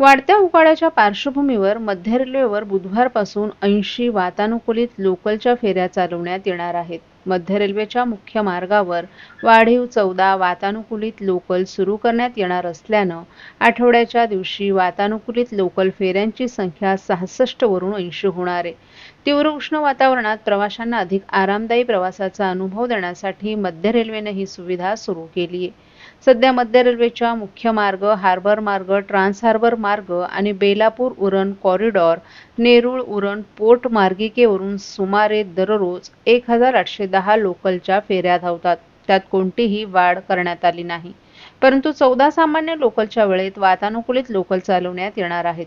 वाढत्या उकाड्याच्या पार्श्वभूमीवर मध्य रेल्वेवर बुधवारपासून ऐंशी वातानुकूलित लोकलच्या फेऱ्या चालवण्यात येणार आहेत. मध्य रेल्वेच्या मुख्य मार्गावर वाढीव चौदा वातानुकूलित लोकल सुरू करण्यात येणार असल्यानं आठवड्याच्या दिवशी वातानुकूलित लोकल फेऱ्यांची संख्या सहासष्ट वरून ऐंशी होणार आहे. तीव्र उष्ण वातावरणात प्रवाशांना अधिक आरामदायी प्रवासाचा अनुभव देण्यासाठी मध्य रेल्वेने ही सुविधा सुरू केली आहे सध्या मध्य रेल्वेच्या मुख्य मार्ग हार्बर मार्ग ट्रान्स हार्बर मार्ग आणि बेलापूर उरण कॉरिडॉर नेरूळ उरण पोर्ट मार्गिकेवरून सुमारे दररोज एक हजार आठशे दहा लोकलच्या फेऱ्या धावतात. त्यात कोणतीही वाढ करण्यात आली नाही. परंतु चौदा सामान्य लोकलच्या वेळेत वातानुकूलित लोकल चालवण्यात येणार आहेत.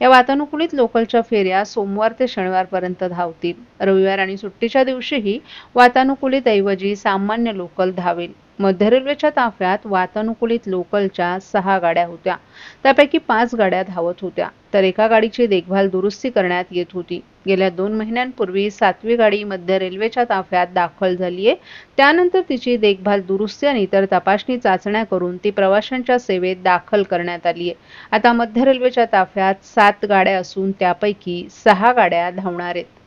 या वातानुकूलित लोकलच्या फेऱ्या सोमवार ते शनिवारपर्यंत धावतील. रविवार आणि सुट्टीच्या दिवशीही वातानुकूलित ऐवजी सामान्य लोकल धावेल. मध्य रेल्वेच्या ताफ्यात वातानुकूलित लोकलच्या सहा गाड्या होत्या. त्यापैकी पाच गाड्या धावत होत्या. तर एका गाडीची देखभाल दुरुस्ती करण्यात येत होती. गेल्या दोन महिन्यांपूर्वी सातवी गाडी मध्य रेल्वेच्या ताफ्यात दाखल झालीये त्यानंतर तिची देखभाल दुरुस्ती आणि इतर तपासणी चाचण्या करून ती प्रवाशांच्या सेवेत दाखल करण्यात आली आहे. आता मध्य रेल्वेच्या ताफ्यात सात गाड्या असून त्यापैकी सहा गाड्या धावणार आहेत.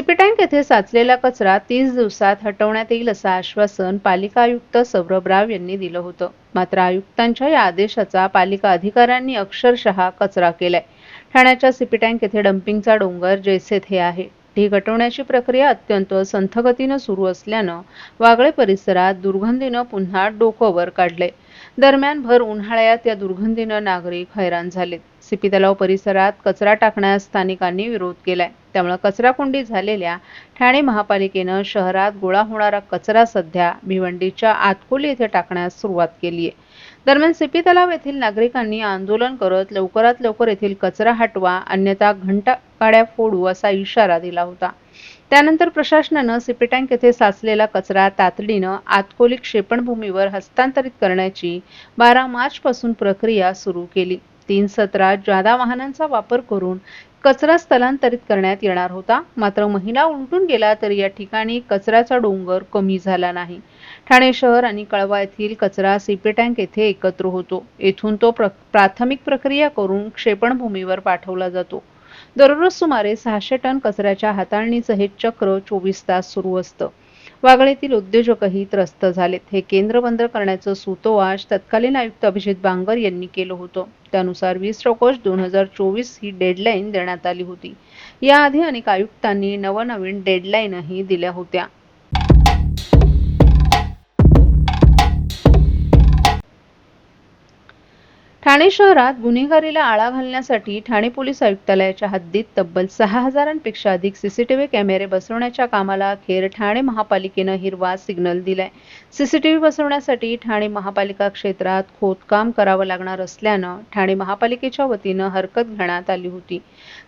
सीपी टँक येथे साचलेला कचरा तीस दिवसात हटवण्यात येईल असं आश्वासन पालिका आयुक्त सौरभ राव यांनी दिलं होतं. मात्र आयुक्तांच्या या आदेशाचा पालिका अधिकाऱ्यांनी अक्षरशः कचरा केलाय. ठाण्याच्या सीपी टँक येथे डम्पिंगचा डोंगर जैसे थे आहे. ढीग हटवण्याची प्रक्रिया अत्यंत संथगतीनं सुरू असल्यानं वागळे परिसरात दुर्गंधीनं पुन्हा डोकं वर काढले दरम्यान भर उन्हाळ्यात या दुर्गंधीनं नागरिक हैराण झालेत. सिपी तलाव परिसरात कचरा टाकण्यास स्थानिकांनी विरोध केलाय. त्यामुळे कचराकुंडी झालेल्या ठाणे महापालिकेनं शहरात गोळा होणारा कचरा सध्या भिवंडीच्या आतकोली येथे टाकण्यास सुरुवात केली आहे. दरम्यान सिपी तलाव येथील नागरिकांनी आंदोलन करत लवकरात लवकर येथील कचरा हटवा अन्यथा घंटा काड्या फोडू असा इशारा दिला होता. त्यानंतर प्रशासनानं सिपी टँक येथे साचलेला कचरा तातडीनं आतकोली क्षेपणभूमीवर हस्तांतरित करण्याची बारा मार्च पासून प्रक्रिया सुरू केली. तीन सत्रात जादा वाहनांचा वापर करून कचरा स्थलांतरित करण्यात येणार होता. मात्र महिना उलटून गेला तरी या ठिकाणी कचऱ्याचा डोंगर कमी झाला नाही. ठाणे शहर आणि कळवा येथील कचरा सीपी टँक येथे एकत्र होतो. येथून तो प्र प्राथमिक प्रक्रिया करून क्षेपणभूमीवर पाठवला जातो. दररोज सुमारे सहाशे टन कचऱ्याच्या हाताळणीचं हे चक्र चोवीस तास सुरू असतं. वागळेतील उद्योजकही त्रस्त झालेत. हे केंद्र बंद करण्याचं सुतोवाच तत्कालीन आयुक्त अभिजित बांगर यांनी केलं होतं. त्यानुसार वीस ऑगस्ट दोन हजार चोवीस ही डेडलाईन देण्यात आली होती. याआधी अनेक आयुक्तांनी नवनवीन डेडलाईनही दिल्या होत्या. ठाणे शहरात गुन्हेगारीला आळा घालण्यासाठी ठाणे पोलीस आयुक्तालयाच्या हद्दीत तब्बल सहा हजारांपेक्षा अधिक सीसीटीव्ही कॅमेरे बसवण्याच्या कामाला अखेर ठाणे महापालिकेनं हिरवा सिग्नल दिलाय. सीसीटीव्ही बसवण्यासाठी ठाणे महापालिका क्षेत्रात खोदकाम करावं लागणार असल्यानं ठाणे महापालिकेच्या वतीनं हरकत घेण्यात आली होती.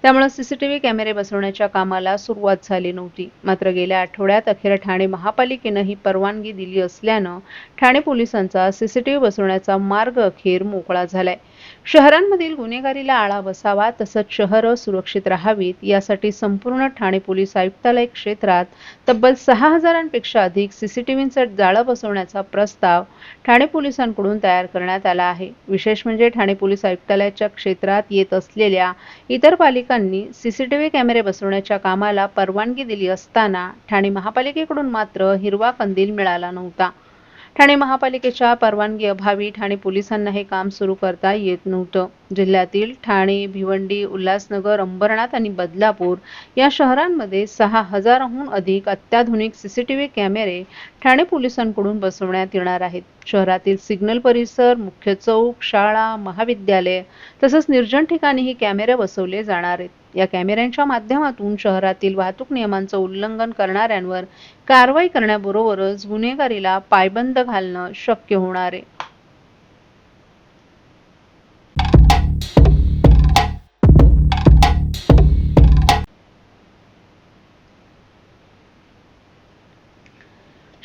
त्यामुळे सीसीटीव्ही कॅमेरे बसवण्याच्या कामाला सुरुवात झाली नव्हती. मात्र गेल्या आठवड्यात अखेर ठाणे महापालिकेनं ही परवानगी दिली असल्यानं ठाणे पोलिसांचा सीसीटीव्ही बसवण्याचा मार्ग अखेर मोकळा झाला झालाय शहरांमधील गुन्हेगारीला आळा बसावा तसंच शहरं सुरक्षित राहावीत यासाठी संपूर्ण ठाणे पोलीस आयुक्तालय क्षेत्रात तब्बल सहा हजारांपेक्षा अधिक सीसीटीव्हींचं जाळं बसवण्याचा प्रस्ताव ठाणे पोलिसांकडून तयार करण्यात आला आहे. विशेष म्हणजे ठाणे पोलीस आयुक्तालयाच्या क्षेत्रात येत असलेल्या इतर पालिकांनी सीसीटीव्ही कॅमेरे बसवण्याच्या कामाला परवानगी दिली असताना ठाणे महापालिकेकडून मात्र हिरवा कंदील मिळाला नव्हता. ठाणे महापालिकेच्या परवानगी अभावी ठाणे पोलिसांना हे काम सुरू करता येत नव्हतं. जिल्ह्यातील ठाणे भिवंडी उल्हासनगर अंबरनाथ आणि बदलापूर या शहरांमध्ये सहा हजाराहून अधिक अत्याधुनिक सीसीटीव्ही कॅमेरे ठाणे पोलिसांकडून बसवण्यात येणार आहेत. शहरातील सिग्नल परिसर मुख्य चौक शाळा महाविद्यालय तसंच निर्जन ठिकाणी हे कॅमेरे बसवले जाणार आहेत. या कॅमेऱ्यांच्या माध्यमातून शहरातील वाहतूक नियमांचं उल्लंघन करणाऱ्यांवर कारवाई करण्याबरोबरच गुन्हेगारीला पायबंद घालणं शक्य होणार आहे.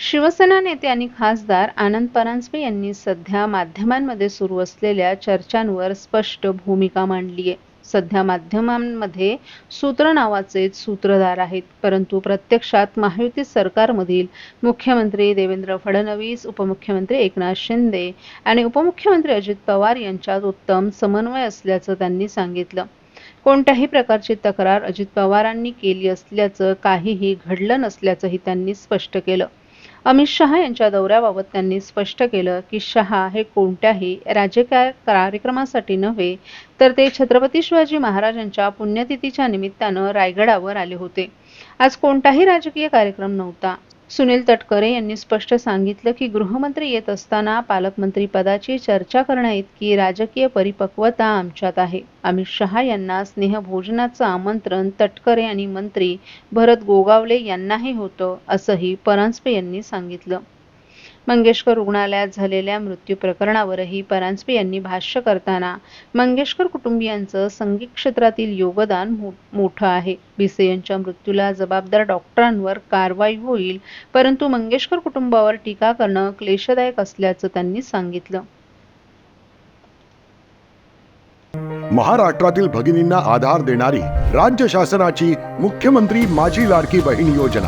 शिवसेना नेते आणि खासदार आनंद परांजपे यांनी सध्या माध्यमांमध्ये सुरू असलेल्या चर्चांवर स्पष्ट भूमिका मांडली आहे. सध्या माध्यमांमध्ये सूत्र नावाचे सूत्रधार आहेत परंतु प्रत्यक्षात महायुती सरकारमधील मुख्यमंत्री देवेंद्र फडणवीस उपमुख्यमंत्री एकनाथ शिंदे आणि उपमुख्यमंत्री अजित पवार यांच्यात उत्तम समन्वय असल्याचं त्यांनी सांगितलं. कोणत्याही प्रकारची तक्रार अजित पवारांनी केली असल्याचं काहीही घडलं नसल्याचंही त्यांनी स्पष्ट केलं. अमित शहा यांच्या दौऱ्याबाबत त्यांनी स्पष्ट केलं की शहा हे कोणत्याही राजकीय कार्यक्रमासाठी नव्हे तर ते छत्रपती शिवाजी महाराजांच्या पुण्यतिथीच्या निमित्तानं रायगडावर आले होते. आज कोणताही राजकीय कार्यक्रम नव्हता. सुनील तटकरे यांनी स्पष्ट सांगितलं की गृहमंत्री येत असताना पालकमंत्री पदाची चर्चा करण्याइतकी राजकीय परिपक्वता आमच्यात आहे. अमित शहा यांना स्नेहभोजनाचं आमंत्रण तटकरे आणि मंत्री भरत गोगावले यांनाही होतं असंही परांजपे यांनी सांगितलं. मंगेशकर रुग्णालयात झालेल्या मृत्यू प्रकरणावरही परांजपे यांनी भाष्य करताना मंगेशकर कुटुंबियांचं संगीत क्षेत्रातील योगदान मोठं आहे. भिसे यांच्या मृत्यूला जबाबदार डॉक्टरांवर कारवाई होईल परंतु मंगेशकर कुटुंबावर टीका करणं क्लेशदायक असल्याचं त्यांनी सांगितलं. महाराष्ट्रातील भगिनींना आधार देणारी राज्य शासनाची मुख्यमंत्री माझी लाडकी बहीण योजना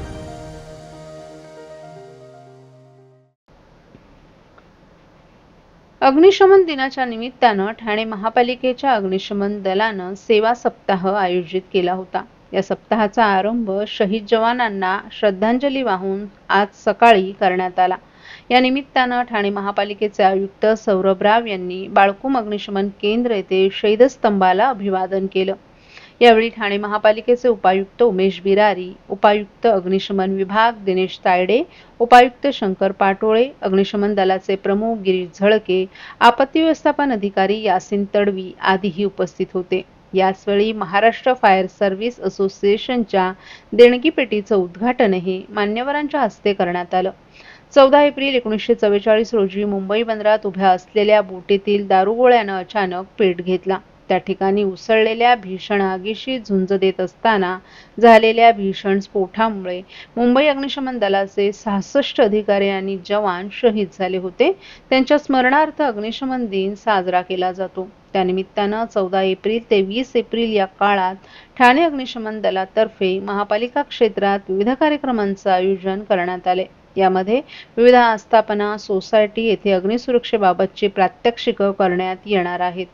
अग्निशमन दिनाच्या निमित्तानं ठाणे महापालिकेच्या अग्निशमन दलानं सेवा सप्ताह आयोजित केला होता. या सप्ताहाचा आरंभ शहीद जवानांना श्रद्धांजली वाहून आज सकाळी करण्यात आला. या निमित्तानं ठाणे महापालिकेचे आयुक्त सौरभ राव यांनी बाळकूम अग्निशमन केंद्र येथे शहीद स्तंभाला अभिवादन केलं. यावेळी ठाणे महापालिकेचे उपायुक्त उमेश बिरारी उपायुक्त अग्निशमन विभाग दिनेश तायडे उपायुक्त शंकर पाटोळे अग्निशमन दलाचे प्रमुख गिरीश झळके आपत्ती व्यवस्थापन अधिकारी यासिन तडवी आदीही उपस्थित होते. याचवेळी महाराष्ट्र फायर सर्व्हिस असोसिएशनच्या देणगी पेटीचं उद्घाटनही मान्यवरांच्या हस्ते करण्यात आलं. चौदा एप्रिल एकोणीसशे चव्वेचाळीस रोजी मुंबई बंदरात उभ्या असलेल्या बोटीतील दारुगोळ्यानं अचानक पेट घेतला. त्या ठिकाणी उसळलेल्या भीषण आगीशी झुंज देत असताना झालेल्या भीषण स्फोटामुळे मुंबई अग्निशमन दलाचे सहासष्ट अधिकारी आणि जवान शहीद झाले होते. त्यांच्या स्मरणार्थ अग्निशमन दिन साजरा केला जातो. त्यानिमित्तानं चौदा एप्रिल ते वीस एप्रिल या काळात ठाणे अग्निशमन दलातर्फे महापालिका क्षेत्रात विविध कार्यक्रमांचं आयोजन करण्यात आले. यामध्ये विविध आस्थापना सोसायटी येथे अग्निसुरक्षेबाबतची प्रात्यक्षिकं करण्यात येणार आहेत.